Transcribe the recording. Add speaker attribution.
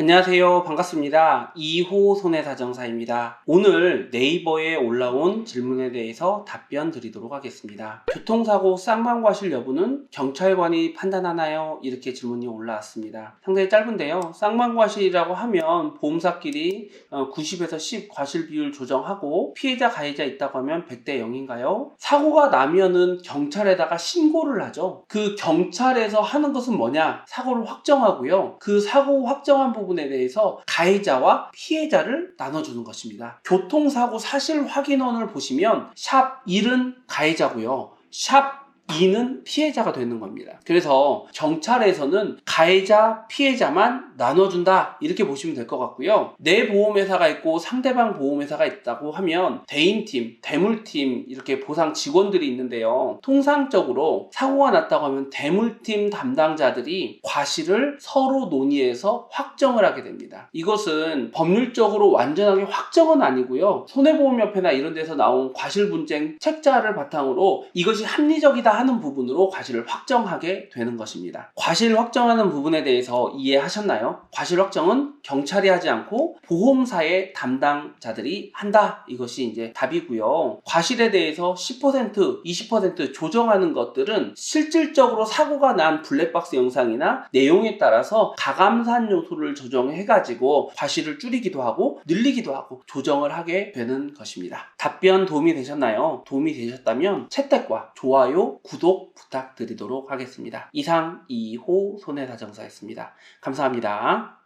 Speaker 1: 안녕하세요. 반갑습니다. 2호 손해사정사입니다. 오늘 네이버에 올라온 질문에 대해서 답변 드리도록 하겠습니다. 교통사고 쌍방과실 여부는 경찰관이 판단하나요? 이렇게 질문이 올라왔습니다. 상당히 짧은데요. 쌍방과실이라고 하면 보험사끼리 90에서 10 과실 비율 조정하고 피해자 가해자 있다고 하면 100대 0인가요? 사고가 나면은 경찰에다가 신고를 하죠. 그 경찰에서 하는 것은 뭐냐? 사고를 확정하고요. 그 사고 확정한 부분 에 대해서 가해자와 피해자를 나눠주는 것입니다. 교통사고 사실 확인원을 보시면 샵 1은 가해자고요. 샵 2는 피해자가 되는 겁니다. 그래서 경찰에서는 가해자, 피해자만 나눠준다 이렇게 보시면 될 것 같고요. 내 보험회사가 있고 상대방 보험회사가 있다고 하면 대인팀, 대물팀 이렇게 보상 직원들이 있는데요. 통상적으로 사고가 났다고 하면 대물팀 담당자들이 과실을 서로 논의해서 확정을 하게 됩니다. 이것은 법률적으로 완전하게 확정은 아니고요. 손해보험협회나 이런 데서 나온 과실 분쟁 책자를 바탕으로 이것이 합리적이다 하는 부분으로 과실을 확정하게 되는 것입니다. 과실 확정하는 부분에 대해서 이해하셨나요? 과실 확정은 경찰이 하지 않고 보험사의 담당자들이 한다. 이것이 이제 답이고요. 과실에 대해서 10%, 20% 조정하는 것들은 실질적으로 사고가 난 블랙박스 영상이나 내용에 따라서 가감산 요소를 조정해가지고 과실을 줄이기도 하고 늘리기도 하고 조정을 하게 되는 것입니다. 답변 도움이 되셨나요? 도움이 되셨다면 채택과 좋아요, 구독 부탁드리도록 하겠습니다. 이상 2호 손해사정사였습니다. 감사합니다.